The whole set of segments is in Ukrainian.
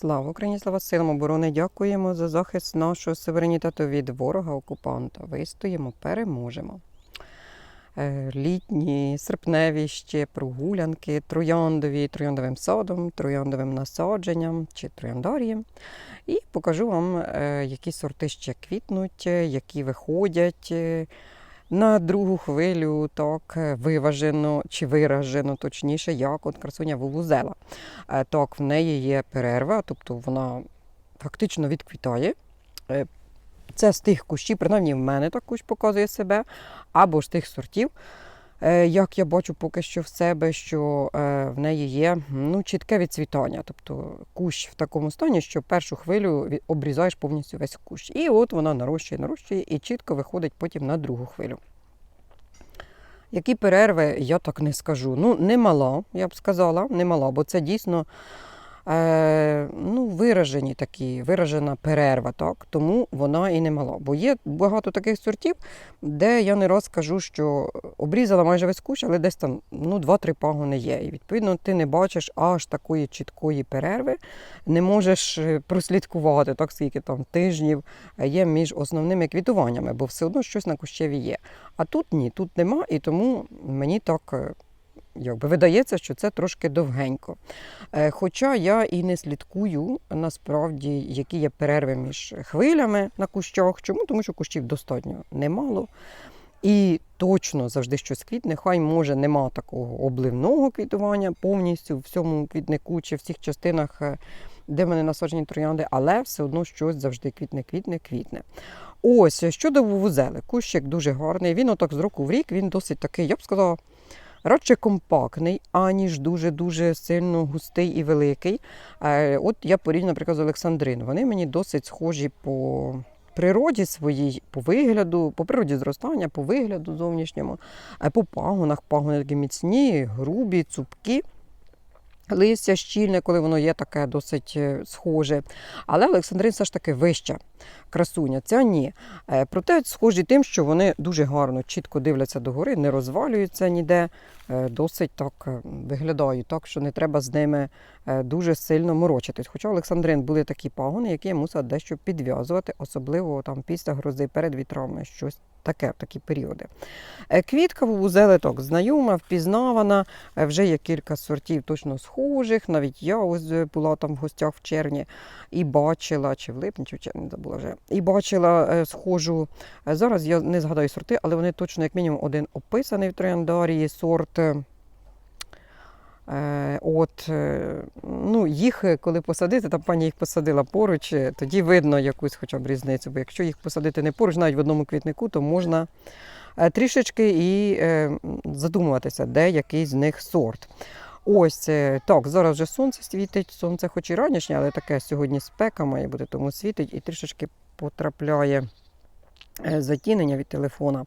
Слава Україні, слава силам оборони! Дякуємо за захист нашого суверенітету від ворога-окупанта. Вистоїмо, переможемо. Е, Літні, серпневі ще прогулянки, трояндові, трояндовим садом, трояндовим насадженням чи трояндарієм. І покажу вам, е, які сорти ще квітнуть, е, які виходять. Е, На другу хвилю так е, виважено чи виражено, точніше, як от красуня вулузела. Ток Так, в неї є перерва, тобто вона фактично відквітає. Е, Це з тих кущів, принаймні в мене так кущ показує себе, або з тих сортів, е, як я бачу поки що в себе, що е, в неї є ну, чітке відцвітання. Тобто кущ в такому стані, що першу хвилю обрізаєш повністю весь кущ. І от вона нарощує, нарощує і чітко виходить потім на другу хвилю. Які перерви, я так не скажу. Ну, немала, я б сказала, немала, бо це дійсно е, ну, виражені такі, виражена перерва, так? тому вона і немала. Бо є багато таких сортів, де я не раз скажу, що обрізала майже весь кущ, але десь там ну, 2-3 пагони є. І відповідно ти не бачиш аж такої чіткої перерви, не можеш е, прослідкувати, так скільки там тижнів є між основними квітуваннями, бо все одно щось на кущеві є. А тут ні, тут нема, і тому мені так е, якби видається, що це трошки довгенько. Е, Хоча я і не слідкую насправді, які є перерви між хвилями на кущах. Чому? Тому що кущів достатньо немало. І точно завжди щось квітне. Хай може нема такого обливного квітування повністю в всьому квітнику чи в всіх частинах, е, де в мене насаджені троянди, але все одно щось завжди квітне, квітне, квітне. Ось щодо вувузели, кущик дуже гарний. Він отак з року в рік він досить такий, я б сказала, радше компактний, аніж дуже-дуже сильно густий і великий. Е, От я порівнюю, наприклад, з Олександрин. Вони мені досить схожі по природі своїй, по вигляду, по природі зростання, по вигляду зовнішньому, е, по пагонах. Пагони такі міцні, грубі, цупкі. Листя щільне, коли воно є таке досить е, схоже. Але Олександрин все ж таки вища красуня. Ця ні. Е, Проте схожі тим, що вони дуже гарно, чітко дивляться догори, не розвалюються ніде, досить так е, виглядають, так що не треба з ними е, дуже сильно морочитись. Хоча Олександрин були такі пагони, які я мусила дещо підв'язувати, особливо там після грози перед вітрами, щось таке в такі періоди. Е, Квітка вузели так знайома, впізнавана. Е, Вже є кілька сортів точно схожих. Навіть я ось е, була там в гостях в червні і бачила, чи в липні, чи в червні забула вже. І бачила е, схожу. е, Зараз я не згадаю сорти, але вони точно, як мінімум, один описаний в трояндарії сорт. Е, Е, От, е, ну, їх, коли посадити, там пані їх посадила поруч, тоді видно якусь хоча б різницю. Бо якщо їх посадити не поруч, навіть в одному квітнику, то можна трішечки і задумуватися, де який з них сорт. Ось так, зараз вже сонце світить, сонце хоч і ранішнє, але таке сьогодні спека має бути, тому світить і трішечки потрапляє затінення від телефона.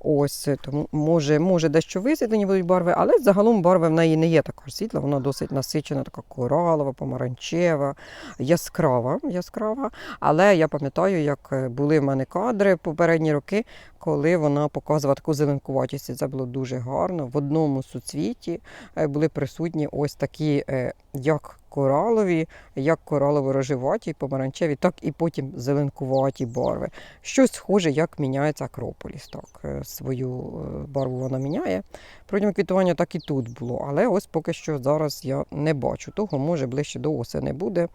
Ось е, тому може, може дещо висвітлені будуть барви, але загалом барва в неї не є також світла, вона досить насичена, така коралова, помаранчева, яскрава, яскрава. Але я пам'ятаю, як е, були в мене кадри попередні роки, коли вона показувала таку зеленкуватість. Це було дуже гарно. В одному суцвіті е, були присутні ось такі, е, як коралові, як коралово-рожеваті, помаранчеві, так і потім зеленкуваті барви. Щось схоже, як міняється Акрополіс. Так, е, свою барву вона міняє. Протягом квітування так і тут було. Але ось поки що зараз я не бачу. Того може ближче до осені буде.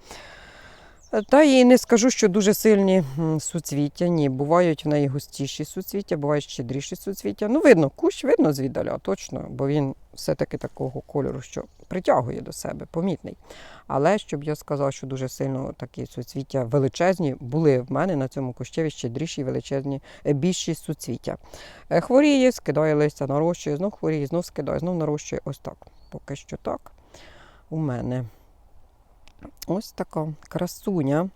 Та і не скажу, що дуже сильні суцвіття. Ні, бувають в неї густіші суцвіття, бувають щедріші суцвіття. Ну, видно, кущ видно звіддаля, точно, бо він все-таки такого кольору, що притягує до себе, помітний. Але щоб я сказала, що дуже сильно такі суцвіття величезні, були в мене на цьому кущеві щедріші, величезні, е, більші суцвіття. Е, Хворіє, скидає листя, нарощує, знов хворіє, знов скидає, знов нарощує. Ось так. Поки що так у мене. Ось така красуня.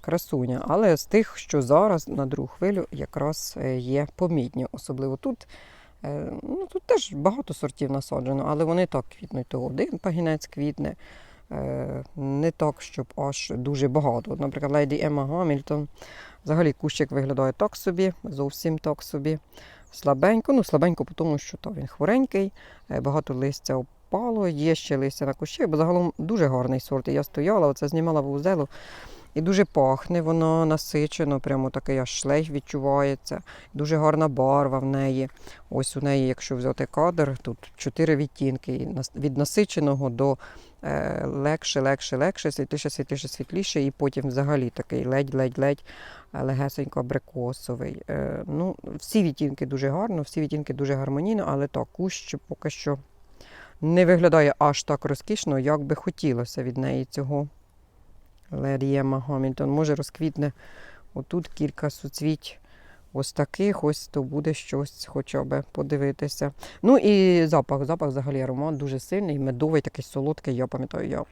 Красуня. Але з тих, що зараз на другу хвилю якраз е, є помітні. Особливо тут. Е, Ну, тут теж багато сортів насаджено, але вони так квітнуть. То один пагінець квітне. е, Не так, щоб аж дуже багато. Наприклад, Леді Емма Гамільтон. Взагалі кущик виглядає так собі, зовсім так собі. Слабенько. Ну, слабенько, тому що то він хворенький, багато листя впало, є ще листя на кущі, бо загалом дуже гарний сорт. Я стояла, оце знімала вузелу. І дуже пахне, воно насичено, прямо такий аж шлейф відчувається. Дуже гарна барва в неї. Ось у неї, якщо взяти кадр, тут чотири відтінки. Від насиченого до е, легше, легше, легше, світліше, світліше, світліше, і потім взагалі такий ледь-ледь-ледь е, легесенько абрикосовий. Е, ну, всі відтінки дуже гарно, всі відтінки дуже гармонійно, але так, кущ поки що не виглядає аж так розкішно, як би хотілося від неї цього. Лерієма Гамільтон. Може розквітне отут кілька суцвіть ось таких, ось то буде щось хоча б подивитися. Ну і запах, запах взагалі аромат дуже сильний, медовий, такий солодкий, я пам'ятаю, я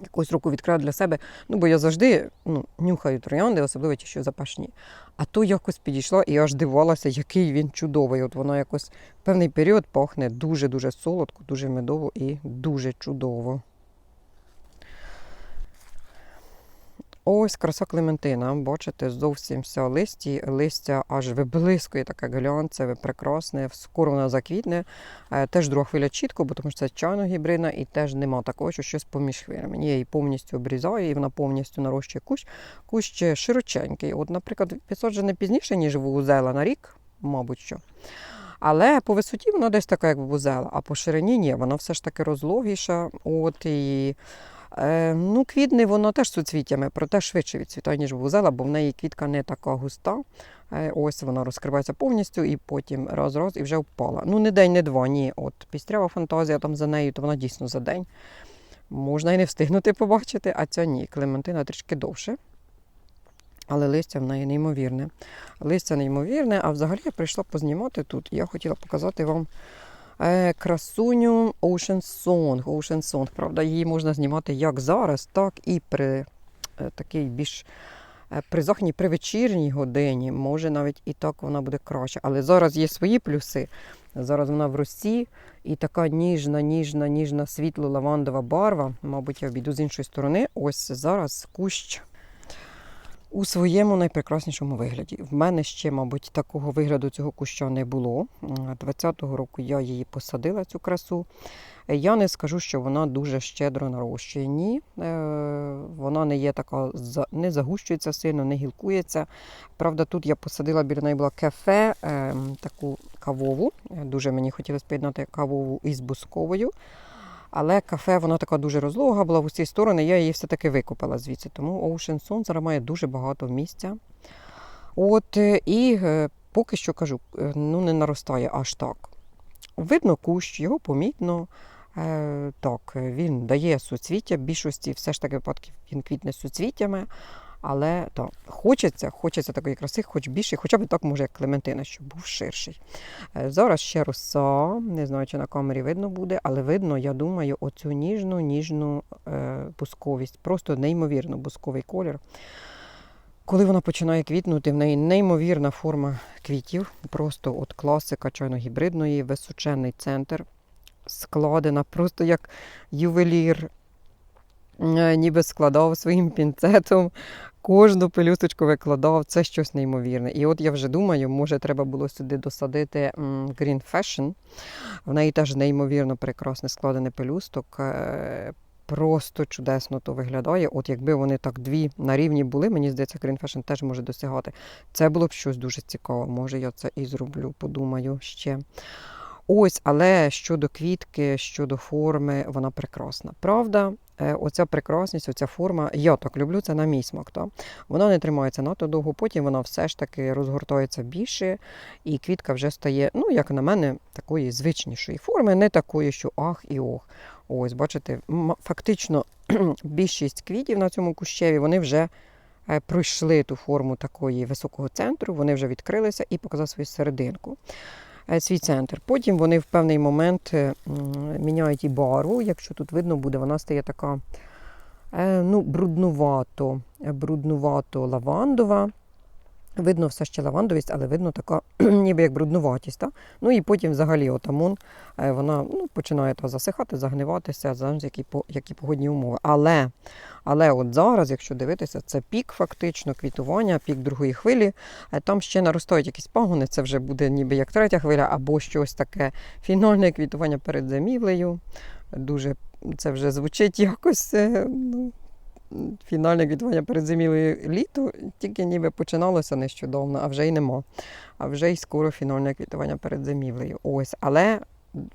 якусь руку відкрила для себе. Ну, бо я завжди ну, нюхаю троянди, особливо ті, що запашні. А то якось підійшла і аж дивувалася, який він чудовий. От воно якось в певний період пахне дуже-дуже солодко, дуже медово і дуже чудово. Ось краса Клементина. Бачите, зовсім вся листі, листя аж виблискує, таке глянцеве, прекрасне. Скоро вона заквітне. Е, Теж друга хвиля чітко, бо тому що це чайно гібридна і теж нема такого, що щось поміж хвилями. Я її повністю обрізаю, і вона повністю нарощує кущ. Кущ широченький. От, наприклад, підсаджене пізніше, ніж вузела на рік, мабуть що. Але по висоті вона десь така, як вузела, а по ширині ні, вона все ж таки розлогіша. От і ну, квітне воно теж суцвіттями, проте швидше відцвітає, ніж вузела, бо в неї квітка не така густа. Е, ось вона розкривається повністю і потім раз-раз і вже впала. Ну, не день, не два, ні. От пістрява фантазія там за нею, то вона дійсно за день. Можна і не встигнути побачити, а ця ні. Клементина трішки довше. Але листя в неї неймовірне. Листя неймовірне, а взагалі я прийшла познімати тут. Я хотіла показати вам е, красуню Ocean Song. Ocean Song, правда, її можна знімати як зараз, так і при е, такій більш е, при західній, при вечірній годині. Може навіть і так вона буде краще. Але зараз є свої плюси. Зараз вона в росі і така ніжна, ніжна, ніжна світло-лавандова барва. Мабуть, я обійду з іншої сторони. Ось зараз кущ у своєму найпрекраснішому вигляді. В мене ще, мабуть, такого вигляду цього куща не було. 20-го року я її посадила, цю красу. Я не скажу, що вона дуже щедро нарощує. Ні, е, вона не є така, не загущується сильно, не гілкується. Правда, тут я посадила біля неї була кафе, е, таку кавову. Е, Дуже мені хотілося поєднати кавову із бусковою. Але кафе, вона така дуже розлога була в усі сторони. Я її все-таки викупила звідси. Тому Ocean Sun зараз має дуже багато місця. От е, і е, поки що кажу, е, ну не наростає аж так. Видно кущ, його помітно. Так, він дає суцвіття. В більшості все ж таки випадків він квітне суцвіттями. Але так, хочеться, хочеться такої краси, хоч більше, хоча б так може, як Клементина, щоб був ширший. Е, Зараз ще роса, не знаю, чи на камері видно буде, але видно, я думаю, оцю ніжну, ніжну е, бусковість. Просто неймовірно бусковий колір. Коли вона починає квітнути, в неї неймовірна форма квітів, просто от класика чайно-гібридної, височенний центр, складена, просто як ювелір, Е, ніби складав своїм пінцетом, кожну пелюсточку викладав, це щось неймовірне. І от я вже думаю, може треба було сюди досадити Green Fashion. В неї теж неймовірно прекрасне складений пелюсток. е, Просто чудесно то виглядає. От якби вони так дві на рівні були, мені здається, Green Fashion теж може досягати. Це було б щось дуже цікаве. Може, я це і зроблю, подумаю ще. Ось, але щодо квітки, щодо форми, вона прекрасна. Правда, е, оця прекрасність, оця форма, я так люблю, це на мій смак. Та? Вона не тримається надто довго, потім вона все ж таки розгортається більше, і квітка вже стає, ну, як на мене, такої звичнішої форми, не такої, що ах і ох. Ось, бачите, фактично більшість квітів на цьому кущеві вони вже е, пройшли ту форму такої високого центру, вони вже відкрилися і показали свою серединку свій центр. Потім вони в певний момент е, міняють і барву. Якщо тут видно буде, вона стає така е, ну, бруднувато, е, бруднувато лавандова. Видно все ще лавандовість, але видно така ніби як бруднуватість. Та? Ну і потім взагалі отамон, е, вона ну, починає та засихати, загниватися, залежить, які, які погодні умови. Але, але от зараз, якщо дивитися, це пік фактично квітування, пік другої хвилі. Е, Там ще наростають якісь пагони, це вже буде ніби як третя хвиля, або щось таке фінальне квітування перед зимівлею. Дуже це вже звучить якось. е, Ну, фінальне квітування перед зимівлею літо, тільки ніби починалося нещодавно, а вже й нема. А вже й скоро фінальне квітування перед зимівлею. Ось, але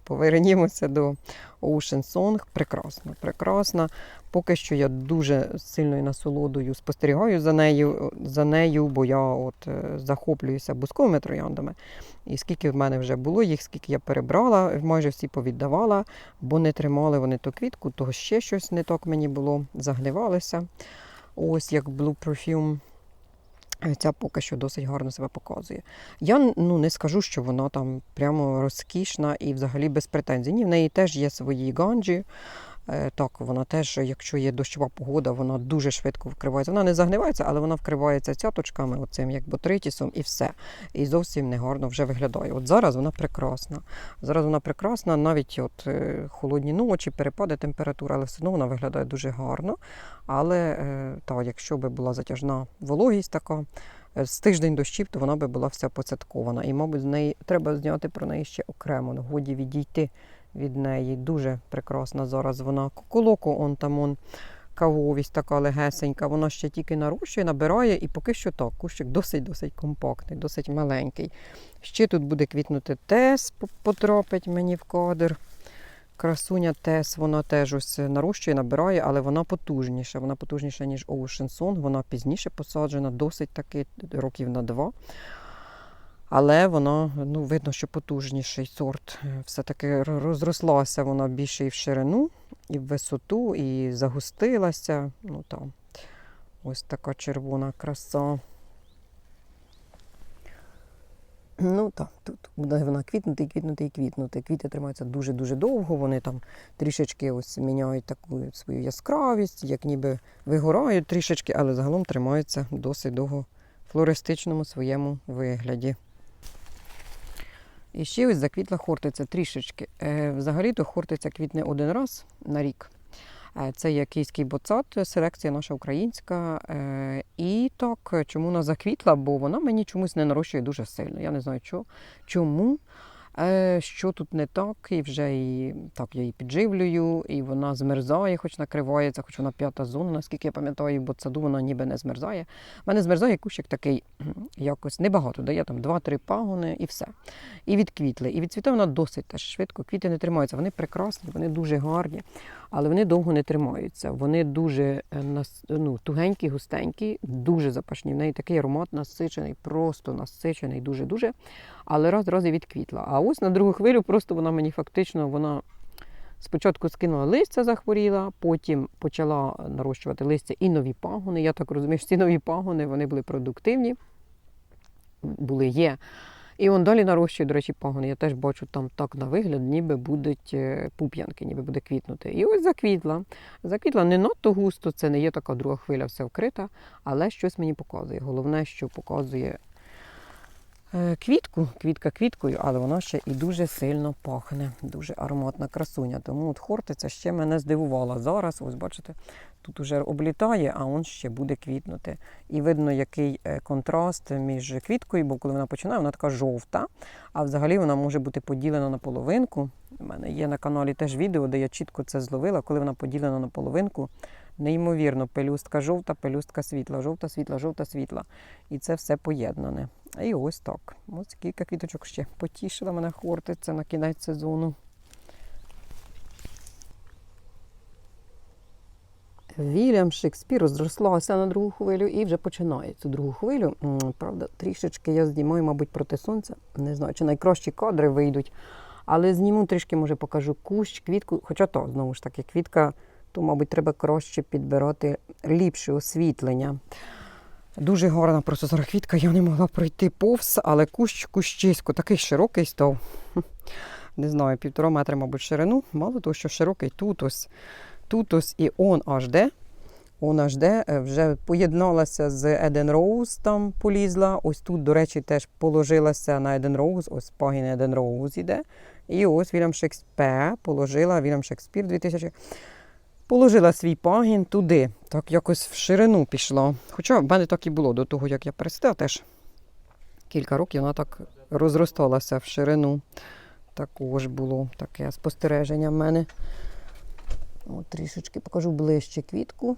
повернімося до Ocean Song. Прекрасно, прекрасно. Поки що я дуже сильною насолодою спостерігаю за нею, за нею, бо я от е, захоплююся бусковими трояндами. І скільки в мене вже було їх, скільки я перебрала, майже всі повіддавала, бо не тримали вони ту квітку, то ще щось не так мені було, загнивалися. Ось як Blue Perfume. Е, Ця поки що досить гарно себе показує. Я ну, не скажу, що вона там прямо розкішна і взагалі без претензій. Ні, в неї теж є свої ганджі. Е, Так, вона теж, якщо є дощова погода, вона дуже швидко вкривається. Вона не загнивається, але вона вкривається цяточками, оцим як ботритісом, і все. І зовсім не гарно вже виглядає. От зараз вона прекрасна. Зараз вона прекрасна, навіть от е, холодні ночі, перепади температури, але все одно вона виглядає дуже гарно. Але е, та, якщо би була затяжна вологість така, з тиждень дощів, то вона би була вся поцяткована. І, мабуть, з неї треба зняти про неї ще окремо. Годі відійти від неї. Дуже прекрасна зараз вона. Куколоко, он там он. Кавовість така легесенька, вона ще тільки нарощує, набирає, і поки що так, кущик досить-досить компактний, досить маленький. Ще тут буде квітнути тес, по- потрапить мені в кадр. Красуня Тес, вона теж ось нарощує, набирає, але вона потужніша. Вона потужніша, ніж Ocean Song. Вона пізніше посаджена, досить таки років на два. Але вона, ну, видно, що потужніший сорт. Е, Все-таки розрослася вона більше і в ширину, і в висоту, і загустилася. Ну, там. Ось така червона краса. Ну так, тут буде вона квітнути, квітнути квітнути. Квіти тримаються дуже-дуже довго. Вони там трішечки ось міняють таку свою яскравість, як ніби вигорають трішечки, але загалом тримаються досить довго в флористичному своєму вигляді. І ще ось заквітла хортиця трішечки. Е, Взагалі-то хортиця квітне один раз на рік. Е, Це є київський боцат, селекція наша українська. Е, І так, чому вона заквітла? Бо вона мені чомусь не нарощує дуже сильно. Я не знаю чому. Е, Що тут не так, і вже і так я її підживлюю, і вона змерзає, хоч накривається, хоч вона п'ята зона, наскільки я пам'ятаю, бо саду вона ніби не змерзає. У мене змерзає кущик такий якось небагато, дає там 2-3 пагони і все. І відквітли. І відцвіте вона досить теж швидко. Квіти не тримаються. Вони прекрасні, вони дуже гарні, але вони довго не тримаються. Вони дуже е, ну, тугенькі, густенькі, дуже запашні. В неї такий аромат насичений, просто насичений, дуже-дуже. Але раз раз і відквітла. А ось на другу хвилю просто вона мені фактично вона. Спочатку скинула листя, захворіла, потім почала нарощувати листя і нові пагони. Я так розумію, що ці нові пагони вони були продуктивні, були є. І он далі нарощує, до речі, пагони. Я теж бачу там так на вигляд, ніби будуть е, пуп'янки, ніби буде квітнути. І ось заквітла. Заквітла не надто густо, це не є така друга хвиля, все вкрита, але щось мені показує. Головне, що показує квітку, квітка квіткою, але вона ще і дуже сильно пахне, дуже ароматна красуня. Тому от хортиця ще мене здивувала зараз. Ось бачите, тут уже облітає, а он ще буде квітнути. І видно, який е, контраст між квіткою, бо коли вона починає, вона така жовта, а взагалі вона може бути поділена на половинку. У мене є на каналі теж відео, де я чітко це зловила, коли вона поділена на половинку. Неймовірно, пелюстка жовта, пелюстка світла, жовта, світла, жовта, світла. І це все поєднане. І ось так. Ось кілька квіточок ще потішила мене хортиця на кінець сезону. Вільям Шекспір розрослася на другу хвилю і вже починає цю другу хвилю. Правда, трішечки я знімаю, мабуть, проти сонця. Не знаю, чи найкращі кадри вийдуть. Але зніму трішки, може, покажу кущ, квітку. Хоча то, знову ж таки, квітка, то, мабуть, треба краще підбирати ліпше освітлення. Дуже гарна просто зараз квітка, я не могла пройти повз, але кущ кущисько такий широкий став. Не знаю, півтора метра, мабуть, ширину. Мало того, що широкий тут ось, тут ось і он аж де. Вона жде, е, вже поєдналася з Eden Rose, там полізла. Ось тут, до речі, теж положилася на Eden Rose, ось пагін Eden Rose іде. І ось Вільям Шекспір положила, Вільям Шекспір 2000, положила свій пагін туди. Так якось в ширину пішла. Хоча в мене так і було до того, як я пересидила, теж кілька років вона так розросталася в ширину. Також було таке спостереження в мене. От трішечки покажу ближче квітку.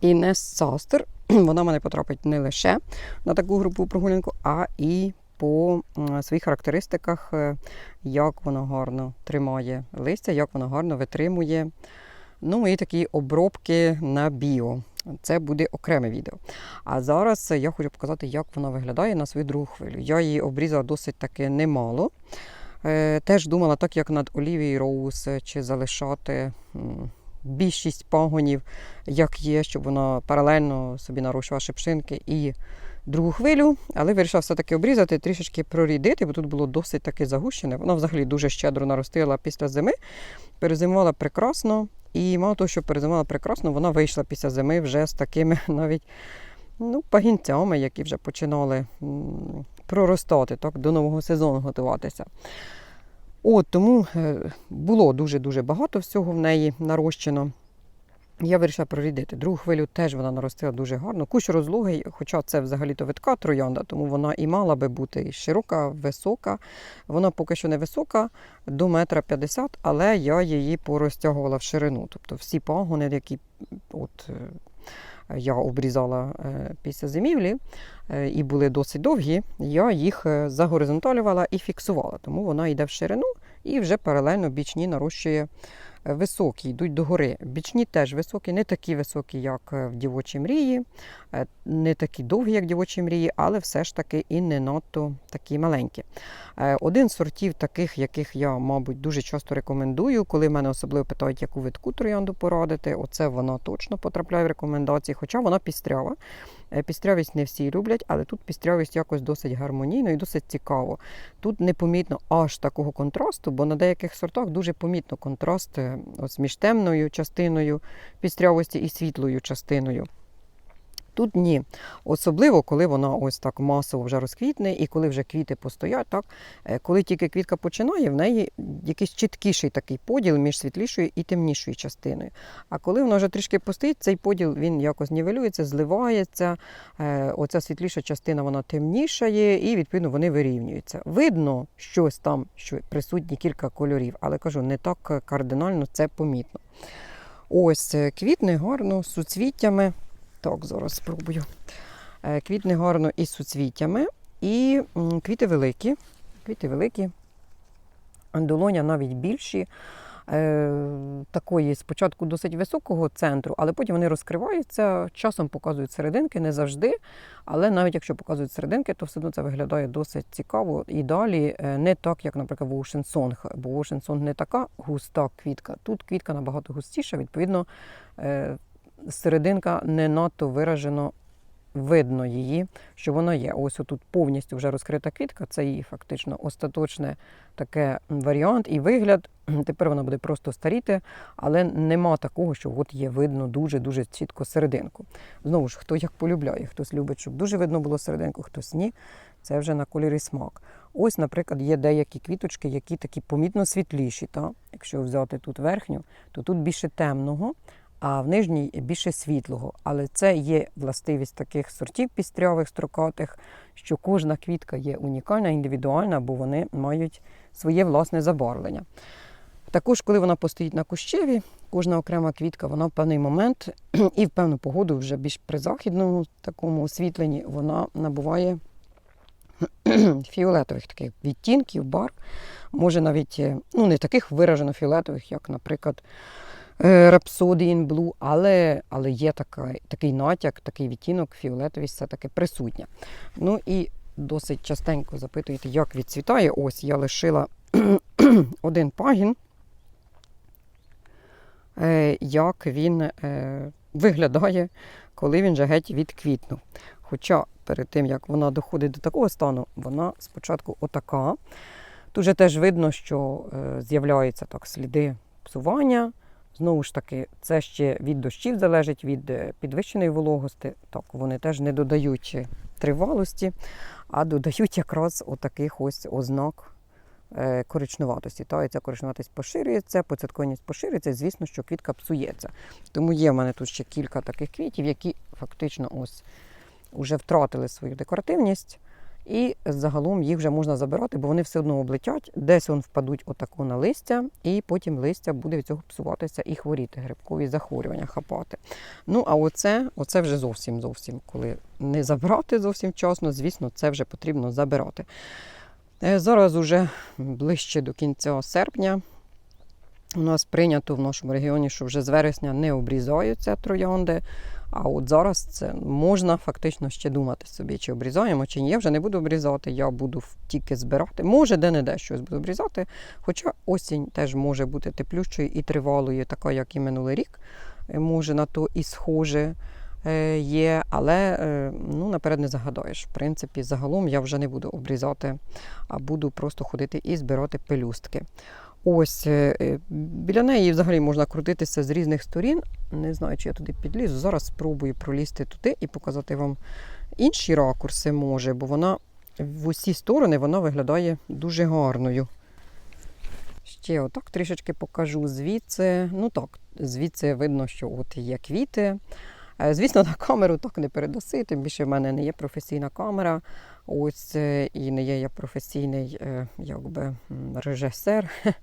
Інес Састер. Вона в мене потрапить не лише на таку групу прогулянку, а і по своїх характеристиках, е, як вона гарно тримає листя, як вона гарно витримує. Ну і такі обробки на біо. Це буде окреме відео. А зараз я хочу показати, як вона виглядає на свою другу хвилю. Я її обрізала досить таки немало. Е, Теж думала, так як над Олівією Роуз, е, чи залишати більшість пагонів, як є, щоб вона паралельно собі нарощувала шипшинки і другу хвилю, але вирішила все-таки обрізати, трішечки прорідити, бо тут було досить таки загущене. Воно взагалі дуже щедро наростила після зими, перезимувала прекрасно. І мало того, що перезимувала прекрасно, вона вийшла після зими вже з такими навіть ну, пагінцями, які вже починали проростати, так, до нового сезону готуватися. От тому е, було дуже-дуже багато всього в неї нарощено. Я вирішила прорідити. Другу хвилю теж вона наростила дуже гарно. Кущ розлогий, хоча це взагалі-то витка троянда, тому вона і мала би бути широка, висока. Вона поки що не висока, до метра п'ятдесят, але я її порозтягувала в ширину. Тобто всі пагони, які от, е, я обрізала е, після зимівлі е, і були досить довгі, я їх загоризонталювала і фіксувала. Тому вона йде в ширину і вже паралельно бічні нарощує високі, йдуть догори. Бічні теж високі, не такі високі, як е, в дівочій мрії, е, не такі довгі, як в дівочій мрії, але все ж таки і не надто такі маленькі. Е, Один з сортів таких, яких я, мабуть, дуже часто рекомендую, коли мене особливо питають, яку витку троянду порадити, оце вона точно потрапляє в рекомендації, хоча вона пістрява. Е, Пістрявість не всі люблять, але тут пістрявість якось досить гармонійно і досить цікаво. Тут не помітно аж такого контрасту, бо на деяких сортах дуже помітно контраст е, ось між темною частиною пістрявості і світлою частиною. Тут ні. Особливо, коли вона ось так масово вже розквітне, і коли вже квіти постоять, так, е, коли тільки квітка починає, в неї якийсь чіткіший такий поділ між світлішою і темнішою частиною. А коли вона вже трішки постоїть, цей поділ він якось нівелюється, зливається. е, Оця світліша частина вона темнішає, і відповідно вони вирівнюються. Видно щось там, що присутні кілька кольорів, але кажу, не так кардинально це помітно. Ось е, квітне гарно з суцвіттями. Так, зараз спробую. Е, Квітне гарно із суцвіттями. І квіти великі. Квіти великі. Андолоня навіть більші. Е, такої спочатку досить високого центру, але потім вони розкриваються, часом показують серединки, не завжди. Але навіть якщо показують серединки, то все одно це виглядає досить цікаво. І далі е, не так, як, наприклад, в Song, бо Song не така густа квітка. Тут квітка набагато густіша, відповідно, серединка не надто виражено видно її, що вона є. Ось тут повністю вже розкрита квітка, це її фактично остаточне таке варіант і вигляд. Тепер вона буде просто старіти, але нема такого, що от є видно дуже-дуже чітко серединку. Знову ж, хто як полюбляє, хтось любить, щоб дуже видно було серединку, хтось ні. Це вже на кольорі смак. Ось, наприклад, є деякі квіточки, які такі помітно світліші. Та? Якщо взяти тут верхню, то тут більше темного, а в нижній більше світлого. Але це є властивість таких сортів пістрявих, строкатих, що кожна квітка є унікальна, індивідуальна, бо вони мають своє власне забарвлення. Також, коли вона постоїть на кущеві, кожна окрема квітка, вона в певний момент і в певну погоду, вже більш при західному такому освітленні, вона набуває фіолетових таких відтінків, барв. Може навіть е, ну, не таких виражено фіолетових, як, наприклад, е, Rhapsody Blue, але, але є така, такий натяк, такий відтінок, фіолетовість все-таки присутня. Ну і досить частенько запитуєте, як відцвітає. Ось я лишила один пагін, е, як він е, виглядає, коли він вже геть відквітнув. Хоча перед тим, як вона доходить до такого стану, вона спочатку отака. Тут же теж видно, що е, з'являються так сліди псування. Знову ж таки, це ще від дощів залежить, від е, підвищеної вологості. Так, вони теж не додають е, тривалості, а додають якраз отаких ось ознак е, коричневатості. Та, і ця коричневатість поширюється, поцяткованість поширюється, звісно, що квітка псується. Тому є в мене тут ще кілька таких квітів, які фактично ось вже втратили свою декоративність. І загалом їх вже можна забирати, бо вони все одно облетять, десь вони впадуть отако на листя, і потім листя буде від цього псуватися і хворіти, грибкові захворювання хапати. Ну, а оце, оце вже зовсім зовсім, коли не забрати зовсім вчасно, звісно, це вже потрібно забирати. Е, Зараз уже ближче до кінця серпня. У нас прийнято в нашому регіоні, що вже з вересня не обрізаються троянди. А от зараз це можна фактично ще думати собі, чи обрізаємо, чи ні. Я вже не буду обрізати, я буду тільки збирати. Може, де-не-де щось буду обрізати. Хоча осінь теж може бути теплющою і тривалою, така, як і минулий рік. Е, Може на то і схоже е, є, але е, ну, наперед не загадаєш. В принципі, загалом я вже не буду обрізати, а буду просто ходити і збирати пелюстки. Ось е, е, біля неї взагалі можна крутитися з різних сторін. Не знаю, чи я туди підлізу. Зараз спробую пролізти туди і показати вам інші ракурси може, бо вона в усі сторони вона виглядає дуже гарною. Ще отак трішечки покажу звідси. Ну так, звідси видно, що от є квіти. Е, Звісно, на камеру так не передаси, тим більше в мене не є професійна камера. Ось і не є я професійний е, якби, режисер,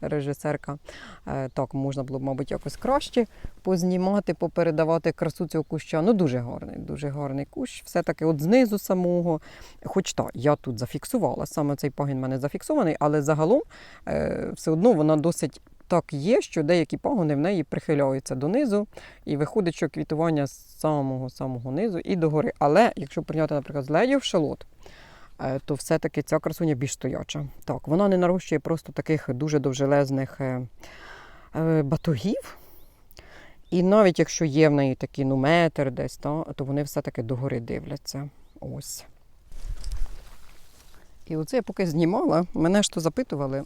режисерка. Е, Так, можна було б, мабуть, якось краще познімати, попередавати красу цього куща. Ну, дуже гарний, дуже гарний кущ. Все-таки от знизу самого. Хоч так, я тут зафіксувала, саме цей пагін в мене зафіксований, але загалом е, все одно вона досить так є, що деякі пагони в неї прихиляються донизу, і виходить, що квітування з самого самого низу і догори. Але якщо прийняти, наприклад, з ледів шалот, е, то все-таки ця красуня більш стояча. Так, вона не нарощує просто таких дуже довжелезних е, е, батогів. І навіть якщо є в неї такі ну, метр десь, то, то вони все-таки догори дивляться. Ось. І оце я поки знімала, мене ж то запитували,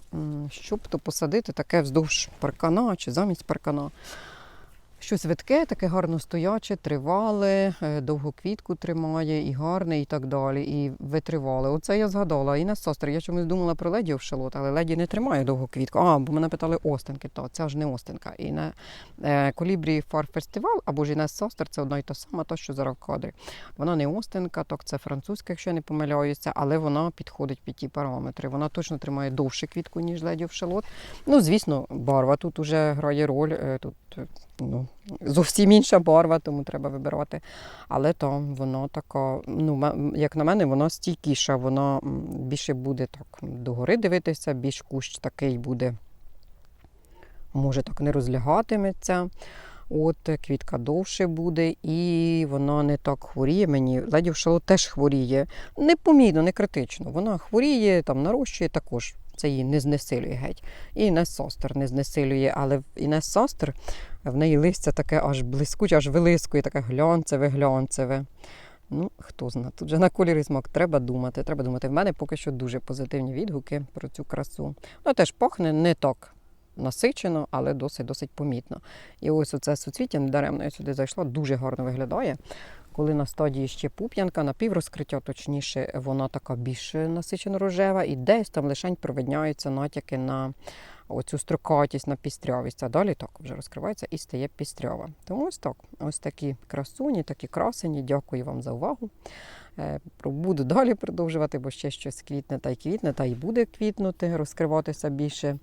що щоб то посадити таке вздовж паркана чи замість паркана. Щось видке, таке гарно стояче, тривале, е, довго квітку тримає, і гарне, і так далі, і витривале. Оце я згадала. І на состер. Я чомусь думала про леді овшелот, але леді не тримає довго квітку. А, бо мене питали остинки, то це ж не остинка. І на е, колібрі фар фестивал або ж Інес Состер це одна й та сама, то, що зараз в кадрі. Вона не остинка, так це французька, якщо я не помиляюся, але вона підходить під ті параметри. Вона точно тримає довше квітку, ніж леді овшелот. Ну, звісно, барва тут уже грає роль. е, Тут ну, зовсім інша барва, тому треба вибирати. Але там вона така, ну, як на мене, вона стійкіша, вона м, більше буде так догори дивитися, більш кущ такий буде, може так не розлягатиметься. От квітка довше буде, і вона не так хворіє мені. Леді шалот теж хворіє. Непомітно, не критично. Вона хворіє, там нарощує також. Це її не знесилює геть. І Інес Состер не знесилює, але і Інес Состер в неї листя таке аж блискуче, аж вилискує, таке глянцеве, глянцеве. Ну, хто знає, тут же на кольори смак треба думати. Треба думати. В мене поки що дуже позитивні відгуки про цю красу. Ну, теж пахне не так насичено, але досить досить помітно. І ось оце суцвіття недаремно я сюди зайшла, дуже гарно виглядає. Коли на стадії ще пуп'янка, напіврозкриття, точніше, вона така більш насичено рожева, і десь там лишень провидняються натяки на оцю строкатість, на пістрявість. А далі так вже розкривається і стає пістрява. Тому ось так. Ось такі красуні, такі красені. Дякую вам за увагу. Е, Буду далі продовжувати, бо ще щось квітне та й квітне, та й буде квітнути, розкриватися більше.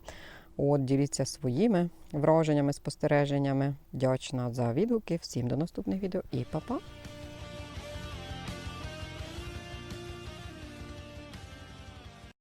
От, діліться своїми враженнями, спостереженнями. Дячна за відгуки. Всім до наступних відео і па-па!